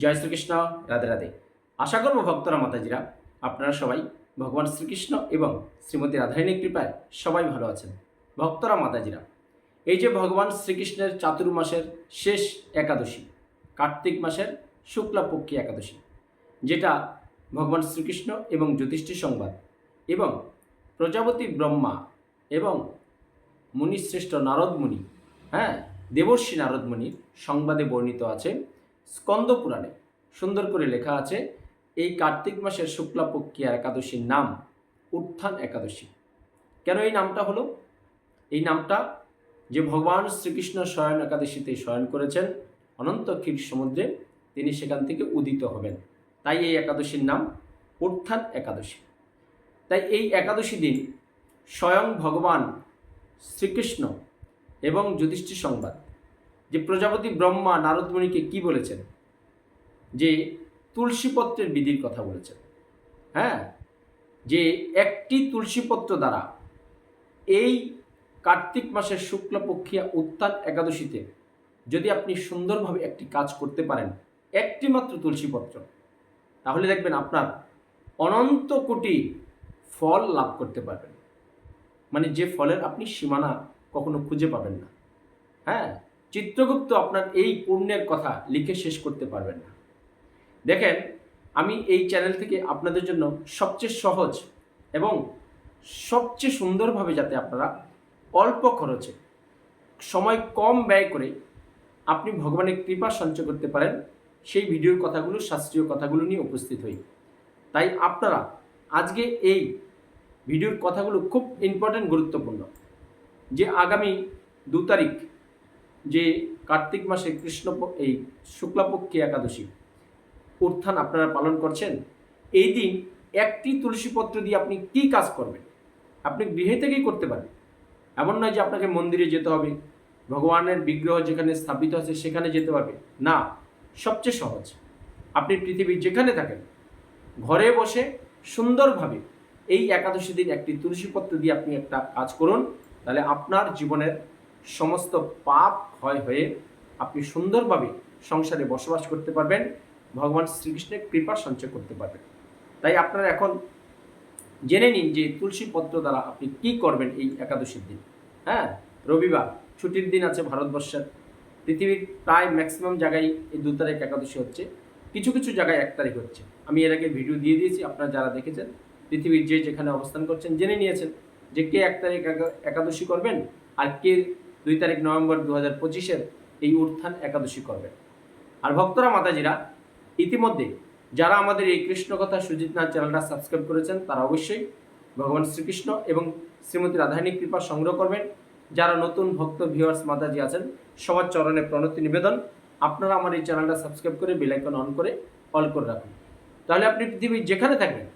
জয় শ্রীকৃষ্ণ, রাধে রাধে। আশা করব ভক্তরা, মাতাজিরা, আপনারা সবাই ভগবান শ্রীকৃষ্ণ এবং শ্রীমতী রাধারণীর কৃপায় সবাই ভালো আছেন। ভক্তরা, মাতাজিরা, এই যে ভগবান শ্রীকৃষ্ণের চাতুর্মাসের শেষ একাদশী, কার্তিক মাসের শুক্লাপক্ষী একাদশী, যেটা ভগবান শ্রীকৃষ্ণ এবং জ্যোতিষ্ঠী সংবাদ এবং প্রজাপতি ব্রহ্মা এবং মুনিশ্রেষ্ঠ নারদ মুনি হ্যাঁ দেবর্ষী নারদ মুনির সংবাদে বর্ণিত আছে স্কন্দ পুরাণে সুন্দর করে লেখা আছে, এই কার্তিক মাসের শুক্লাপক্ষী একাদশীর নাম উত্থান একাদশী। কেন এই নামটা হলো? এই নামটা যে ভগবান শ্রীকৃষ্ণ শয়ন একাদশীতে শয়ন করেছেন, অনন্ত ক্ষীর সমুদ্রে তিনি সেখান থেকে উদিত হবেন। তাই এই একাদশীর নাম উত্থান একাদশী। তাই এই একাদশী দিন স্বয়ং ভগবান শ্রীকৃষ্ণ এবং যুধিষ্ঠির সংবাদ। যে প্রজাপতি ব্রহ্মা নারদমণিকে কি বলেছেন? যে তুলসীপত্রের বিধির কথা বলেছেন। হ্যাঁ? যে একটি তুলসীপত্র দ্বারা এই কার্তিক মাসের শুক্লপক্ষিয়া উত্তান একাদশীতে যদি আপনি সুন্দরভাবে একটি কাজ করতে পারেন, একটি মাত্র তুলসীপত্র, তাহলে দেখবেন আপনার অনন্ত কোটি ফল লাভ করতে পারবেন। মানে যে ফলের আপনি সীমানা কখনো খুঁজে পাবেন না। হ্যাঁ? চিত্রগুপ্ত আপনার এই পুণ্যের কথা লিখে শেষ করতে পারবেন না। দেখেন, আমি এই চ্যানেল থেকে আপনাদের জন্য সবচেয়ে সহজ এবং সবচেয়ে সুন্দরভাবে যাতে আপনারা অল্প খরচে সময় কম ব্যয় করে আপনি ভগবানের কৃপা সঞ্চয় করতে পারেন, সেই ভিডিওর কথাগুলো, শাস্ত্রীয় কথাগুলো নিয়ে উপস্থিত হই। তাই আপনারা আজকে এই ভিডিওর কথাগুলো খুব ইম্পর্ট্যান্ট গুরুত্বপূর্ণ যে আগামী দু তারিখ যে কার্তিক মাসে কৃষ্ণ এই শুক্লাপক্ষী একাদশী। উত্থান আপনারা পালন করছেন। এই দিন একটি তুলসীপত্র দিয়ে আপনি কি কাজ করবেন? আপনি গৃহে থেকেই করতে পারেন এমন নয় যে আপনাকে মন্দিরে যেতে হবে, ভগবানের বিগ্রহ যেখানে স্থাপিত আছে সেখানে যেতে হবে না, সবচেয়ে সহজ। আপনি পৃথিবীর যেখানে থাকেন, ঘরে বসে সুন্দরভাবে এই একাদশী দিন একটি তুলসীপত্র দিয়ে আপনি একটা কাজ করুন। তাহলে আপনার জীবনের সমস্ত পাপ ক্ষয় হয়ে আপনি সুন্দরভাবে সংসারে বসবাস করতে পারবেন। ভগবান শ্রীকৃষ্ণের কৃপা সঞ্চয় করতে পারবেন। তাই আপনারা এখন জেনে নিন যে তুলসী পত্র দ্বারা আপনি কি করবেন এই একাদশীর দিন। হ্যাঁ রবিবার, ছুটির দিন আছে ভারতবর্ষের। পৃথিবীর প্রায় ম্যাক্সিমাম জায়গায় এই দু তারিখ একাদশী হচ্ছে। কিছু কিছু জায়গায় এক তারিখ হচ্ছে। আমি এর আগে ভিডিও দিয়ে দিয়েছি, আপনারা যারা দেখেছেন, পৃথিবীর যে যেখানে অবস্থান করছেন, জেনে নিয়েছেন যে কে এক তারিখ একা- একাদশী করবেন আর কে দুই তারিখ নভেম্বর দু হাজার পঁচিশের এই উত্থান একাদশী করবেন আর ভক্তরা, মাতাজিরা, ইতিমধ্যে যারা আমাদের এই কৃষ্ণ কথা সুজিত নাথ চ্যানেলটা সাবস্ক্রাইব করেছেন, তারা অবশ্যই ভগবান শ্রীকৃষ্ণ এবং শ্রীমতী রাধারানী কৃপা সংগ্রহ করবেন। যারা নতুন ভক্ত ভিউয়ার্স মাতাজি আছেন, সবার চরণে প্রণতি নিবেদন। আপনারা আমার এই চ্যানেলটা সাবস্ক্রাইব করে বেলাইকন অন করে অল করে রাখুন। তাহলে আপনি পৃথিবীর যেখানে থাকবেন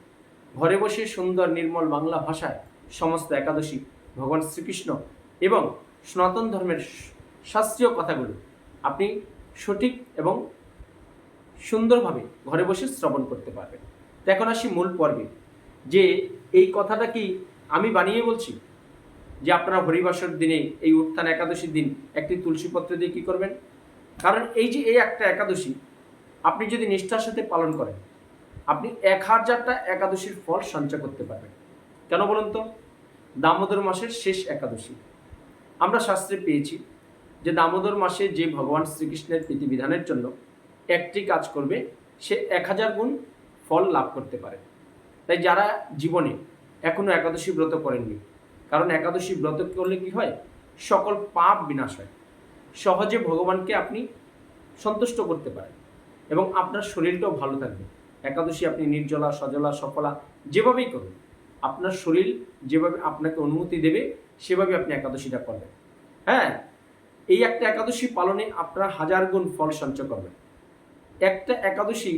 ঘরে বসে সুন্দর নির্মল বাংলা ভাষায় সমস্ত একাদশী ভগবান শ্রীকৃষ্ণ এবং সনাতন ধর্মের শাস্ত্রীয় কথাগুলো আপনি সঠিক এবং সুন্দরভাবে ঘরে বসে শ্রবণ করতে পারবেন। তো এখন আসি মূল পর্বে, যে এই কথাটা কি আমি বানিয়ে বলছি? যে আপনারা হরিবাসর দিনে এই উত্থান একাদশীর দিন একটি তুলসীপত্র দিয়ে কী করবেন? কারণ এই যে এই একটা একাদশী, আপনি যদি নিষ্ঠার সাথে পালন করেন, আপনি এক হাজারটা একাদশীর ফল সঞ্চয় করতে পারবেন। কেন বলুন তো? দামোদর মাসের শেষ একাদশী। আমরা শাস্ত্রে পেয়েছি যে দামোদর মাসে যে ভগবান শ্রীকৃষ্ণের প্রীতিবিধানের জন্য একটি কাজ করবে, সে এক হাজার গুণ ফল লাভ করতে পারে। তাই যারা জীবনে এখনও একাদশী ব্রত করেননি, কারণ একাদশী ব্রত করলে কি হয়? সকল পাপ বিনাশ হয়। সহজে ভগবানকে আপনি সন্তুষ্ট করতে পারেন এবং আপনার শরীরটাও ভালো থাকবে। একাদশী আপনি নির্জলা, সজলা, সফলা যেভাবেই করুন, আপনার শরীর যেভাবে আপনাকে অনুমতি দেবে সেভাবে আপনি একাদশীটা করবেন। হ্যাঁ? এই একটা একাদশী পালনে আপনার হাজার গুণ ফল সঞ্চয় করবেন একটা একাদশী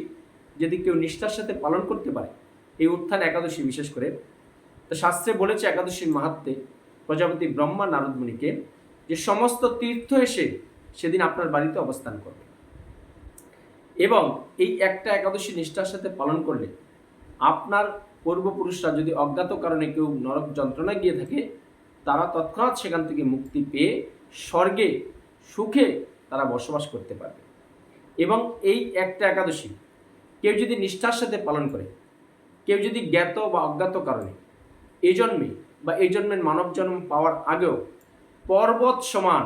যদি কেউ নিষ্ঠার সাথে পালন করতে পারে, এই উত্থান একাদশী বিশেষ করে। তো শাস্ত্রে বলেছে একাদশীর মাহাত্মে প্রজাপতি ব্রহ্মা নারদমণিকে যে সমস্ত তীর্থ এসে সেদিন আপনার বাড়িতে অবস্থান করবে। এবং এই একটা একাদশী নিষ্ঠার সাথে পালন করলে আপনার পূর্বপুরুষরা যদি অজ্ঞাত কারণে কেউ নরক যন্ত্রণায় গিয়ে থাকে তারা তৎক্ষণাৎ সেখান থেকে মুক্তি পেয়ে স্বর্গে, সুখে তারা বসবাস করতে পারবে। এবং এই একটা একাদশী কেউ যদি নিষ্ঠার সাথে পালন করে, কেউ যদি জ্ঞাত বা অজ্ঞাত কারণে এই জন্মে বা এই জন্মের মানব জন্ম পাওয়ার আগেও পর্বত সমান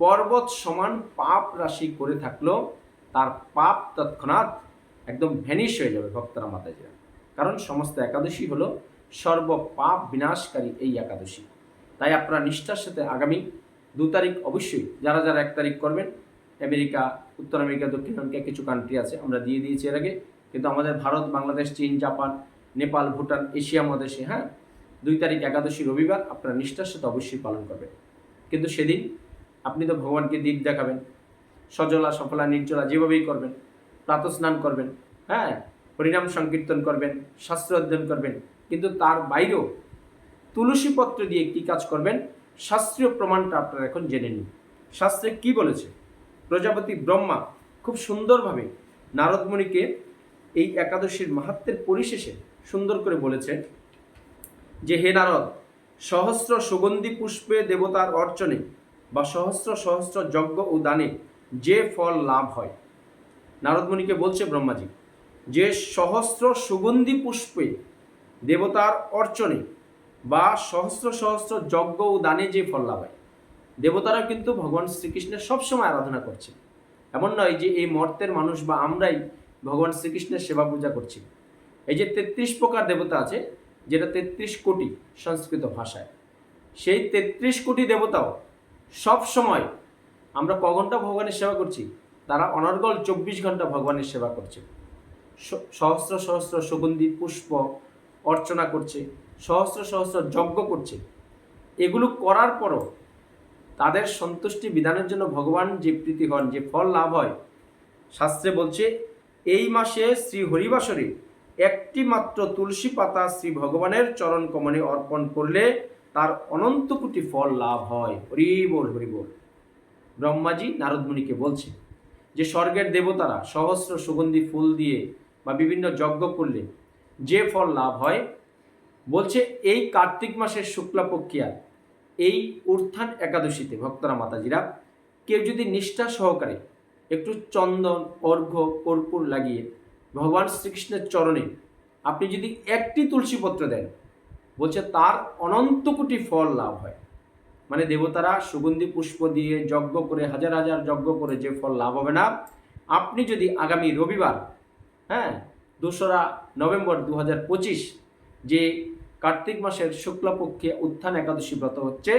পর্বত সমান পাপ রাশি করে থাকলেও তার পাপ তৎক্ষণাৎ একদম ভ্যানিশ হয়ে যাবে ভক্তরা মাতাজিরা। কারণ সমস্ত একাদশী হলো সর্ব পাপ বিনাশকারী এই একাদশী। তাই আপনারা নিষ্ঠার সাথে আগামী দু তারিখ অবশ্যই যারা যারা এক তারিখ করবেন, আমেরিকা, উত্তর আমেরিকা, দক্ষিণ আমেরিকা কিছু কান্ট্রি আছে, আমরা দিয়ে দিয়েছি এর আগে। কিন্তু আমাদের ভারত, বাংলাদেশ, চীন, জাপান, নেপাল, ভুটান, এশিয়া মহাদেশে হ্যাঁ দুই তারিখ একাদশী রবিবার আপনারা নিষ্ঠার সাথে অবশ্যই পালন করবেন। কিন্তু সেদিন আপনি তো ভগবানকে দ্বীপ দেখাবেন, সজলা, সফলা, নির্জলা যেভাবেই করবেন প্রাতঃ স্নান করবেন হ্যাঁ হরিনাম সংকীর্তন করবেন, শাস্ত্র অধ্যয়ন করবেন, কিন্তু তার বাইরেও তুলসী পত্র দিয়ে কি কাজ করবেন? শাস্ত্রীয় প্রমাণটা আপনারা এখন জেনে নিন। শাস্ত্রে কি বলেছে? প্রজাপতি ব্রহ্মা খুব সুন্দরভাবে নারদমণিকে এই একাদশীর মাহাত্মের পরিশেষে সুন্দর করে বলেছে যে, হে নারদ, সহস্র সুগন্ধি পুষ্পে দেবতার অর্চনে বা সহস্র সহস্র যজ্ঞ ও দানে যে ফল লাভ হয়। নারদমণিকে বলছে ব্রহ্মাজি যে, সহস্র সুগন্ধি পুষ্পে দেবতার অর্চনে বা সহস্র সহস্র যজ্ঞ ও দানে যে ফল লাভ হয় দেবতারা কিন্তু ভগবান শ্রীকৃষ্ণের সবসময় আরাধনা করছে এমন নয় যে এই মর্তের মানুষ বা আমরাই ভগবান শ্রীকৃষ্ণের সেবা পূজা করছি। এই যে তেত্রিশ প্রকার দেবতা আছে, যেটা তেত্রিশ কোটি সংস্কৃত ভাষায়। সেই তেত্রিশ কোটি দেবতাও সব সময় আমরা ক ঘণ্টা ভগবানের সেবা করছি, তারা অনর্গল চব্বিশ ঘণ্টা ভগবানের সেবা করছে। সহস্র সহস্র সুগন্ধি পুষ্প অর্চনা করছে। সহস্র সহস্র যজ্ঞ করছে। এগুলো করার পরও তাদের সন্তুষ্টি বিধানের জন্য ভগবান যে প্রীতি হন যে ফল লাভ হয়, শাস্ত্রে বলছে, এই মাসে শ্রী হরিবাসরে একটি মাত্র তুলসী পাতা শ্রী ভগবানের চরণ কমনে অর্পণ করলে তার অনন্ত কোটি ফল লাভ হয়। হরি বল হরি বল। ব্রহ্মাজি নারদমুনিকে বলছে যে, স্বর্গের দেবতারা সহস্র সুগন্ধি ফুল দিয়ে বা বিভিন্ন যজ্ঞ করলে যে ফল লাভ হয় বলছে, এই কার্তিক মাসের শুক্লাপক্ষিয়া এই উত্থান একাদশীতে, ভক্তরা, মাতাজিরা, কেউ যদি নিষ্ঠা সহকারে একটু চন্দন, অর্ঘ্য, কর্পূর লাগিয়ে ভগবান শ্রীকৃষ্ণের চরণে আপনি যদি একটি তুলসী পত্র দেন, বলছে, তার অনন্ত কোটি ফল লাভ হয়। মানে দেবতারা সুগন্ধি পুষ্প দিয়ে যজ্ঞ করে, হাজার হাজার যজ্ঞ করে যে ফল লাভ হবে না। আপনি যদি আগামী রবিবার হ্যাঁ দোসরা নভেম্বর দু হাজার পঁচিশ যে কার্তিক মাসের শুক্লপক্ষে উত্থান একাদশী ব্রত হচ্ছে।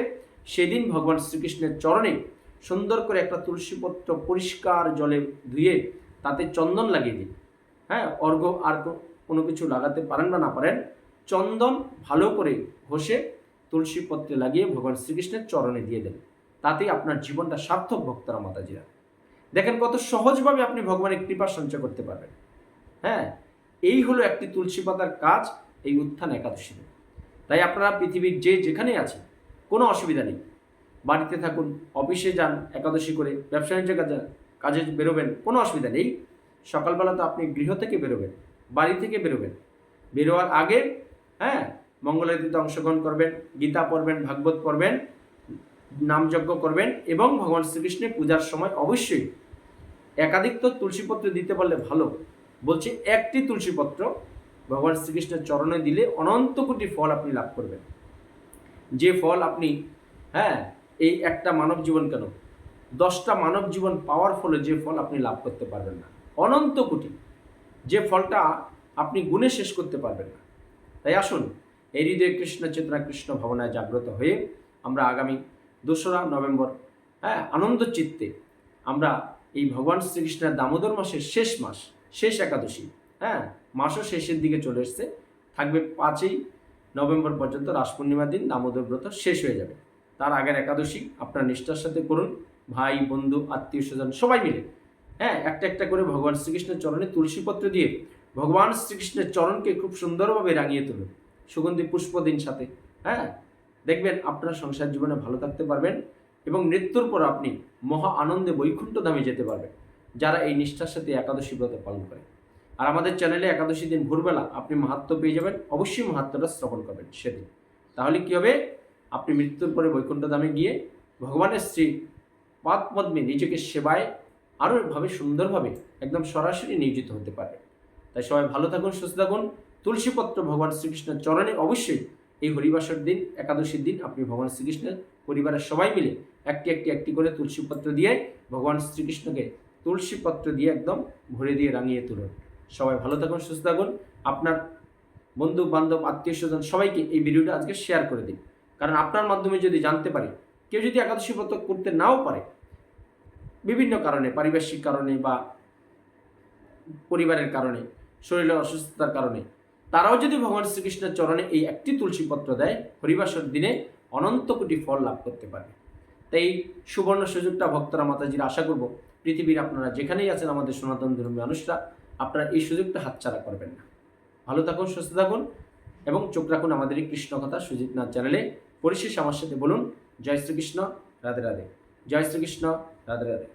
সেদিন ভগবান শ্রীকৃষ্ণের চরণে সুন্দর করে একটা তুলসীপত্র পরিষ্কার জলে ধুয়ে তাতে চন্দন লাগিয়ে দিন। হ্যাঁ অর্ঘ্য আর কোনো কিছু লাগাতে পারেন বা না পারেন, চন্দন ভালো করে ঘষে তুলসী পত্রে লাগিয়ে ভগবান শ্রীকৃষ্ণের চরণে দিয়ে দেন। তাতেই আপনার জীবনটা সার্থক ভক্তরা, মাতাজিরা। দেখেন কত সহজভাবে আপনি ভগবানের কৃপা সঞ্চয় করতে পারবেন। হ্যাঁ এই হলো একটি তুলসী পাতার কাজ এই উত্থান একাদশীতে। তাই আপনারা পৃথিবীর যে যেখানে আছেন, কোনো অসুবিধা নেই। বাড়িতে থাকুন, অফিসে যান, একাদশী করে, ব্যবসা বাণিজ্য কাজে কাজে বেরোবেন, কোনো অসুবিধা নেই। সকালবেলা তো আপনি গৃহ থেকে বেরোবেন, বাড়ি থেকে বেরোবেন। বেরোয়ার আগে হ্যাঁ মঙ্গলারতিতে অংশগ্রহণ করবেন, গীতা পড়বেন, ভাগবত পড়বেন নামযজ্ঞ করবেন এবং ভগবান শ্রীকৃষ্ণের পূজার সময় অবশ্যই একাধিক তো তুলসীপত্র দিতে পারলে ভালো। বলছে একটি তুলসীপত্র ভগবান শ্রীকৃষ্ণের চরণে দিলে অনন্ত কোটি ফল আপনি লাভ করবেন। যে ফল আপনি হ্যাঁ এই একটা মানব জীবন কেন? দশটা মানব জীবন পাওয়ার ফলে যে ফল আপনি লাভ করতে পারবেন না। অনন্ত কোটি। যে ফলটা আপনি গুণে শেষ করতে পারবেন না। তাই আসুন, এই হৃদয় কৃষ্ণ চেতনা, কৃষ্ণ ভাবনায় জাগ্রত হয়ে আমরা আগামী দোসরা নভেম্বর হ্যাঁ আনন্দ চিত্তে আমরা এই ভগবান শ্রীকৃষ্ণের দামোদর মাসের শেষ মাস, শেষ একাদশী হ্যাঁ মাসও শেষের দিকে চলে এসছে। থাকবে পাঁচই নভেম্বর পর্যন্ত রাস পূর্ণিমার দিন দামোদর ব্রত শেষ হয়ে যাবে। তার আগের একাদশী আপনার নিষ্ঠার সাথে করুন। ভাই, বন্ধু, আত্মীয় স্বজন সবাই মিলে। হ্যাঁ একটা একটা করে ভগবান শ্রীকৃষ্ণের চরণে তুলসীপত্র দিয়ে ভগবান শ্রীকৃষ্ণের চরণকে খুব সুন্দরভাবে রাঙিয়ে তুলুন। সুগন্ধি পুষ্প দিন সাথে। হ্যাঁ দেখবেন আপনার সংসার জীবনে ভালো থাকতে পারবেন এবং মৃত্যুর পর আপনি মহা আনন্দে বৈকুণ্ঠ ধামে যেতে পারবেন। যারা এই নিষ্ঠার সাথে একাদশী ব্রত পালন করে। আর আমাদের চ্যানেলে একাদশী দিন ভোরবেলা আপনি মাহাত্ম পেয়ে যাবেন। অবশ্যই মাহাত্মটা শ্রবণ করবেন সেদিন। তাহলে কী হবে? আপনি মৃত্যুর পরে বৈকুণ্ঠ ধামে গিয়ে ভগবানের শ্রী পাদ পদ্মে নিজেকে সেবায় আরও ভাবে সুন্দরভাবে একদম সরাসরি নিয়োজিত হতে পারবে তাই সবাই ভালো থাকুন, সুস্থ থাকুন। তুলসীপত্র ভগবান শ্রীকৃষ্ণের চরণে অবশ্যই এই হরিবাসর দিন, একাদশীর দিন আপনি ভগবান শ্রীকৃষ্ণের পরিবারের সবাই মিলে একটি একটি একটি করে তুলসীপত্র দিয়ে ভগবান শ্রীকৃষ্ণকে তুলসীপত্র দিয়ে একদম ভরে দিয়ে রাঙিয়ে তুলুন। সবাই ভালো থাকুন, সুস্থ থাকুন। আপনার বন্ধু, বান্ধব, আত্মীয় স্বজন সবাইকে এই ভিডিওটা আজকে শেয়ার করে দিন। কারণ আপনার মাধ্যমে যদি জানতে পারে, কেউ যদি একাদশী ব্রত করতে নাও পারে, বিভিন্ন কারণে পারিপার্শ্বিক কারণে বা পরিবারের কারণে শরীরের অসুস্থতার কারণে, তারাও যদি ভগবান শ্রীকৃষ্ণের চরণে এই একটি তুলসী পত্র দেয়, হরিবাসর দিনে অনন্ত কোটি ফল লাভ করতে পারবে। তাই সুবর্ণ সুযোগটা ভক্তরা মাতাজির আশা করব, পৃথিবীর আপনারা যেখানেই আছেন, আমাদের সনাতন ধর্মী মানুষরা আপনারা এই সুযোগটা হাতছাড়া করবেন না। ভালো থাকুন, সুস্থ থাকুন এবং চোখ রাখুন আমাদের এই কৃষ্ণ কথা সুজিত নাথ চ্যানেলে। পরিশেষ আমার সাথে বলুন, জয় শ্রীকৃষ্ণ, রাধে রাধে। জয় শ্রীকৃষ্ণ, রাধে রাধে।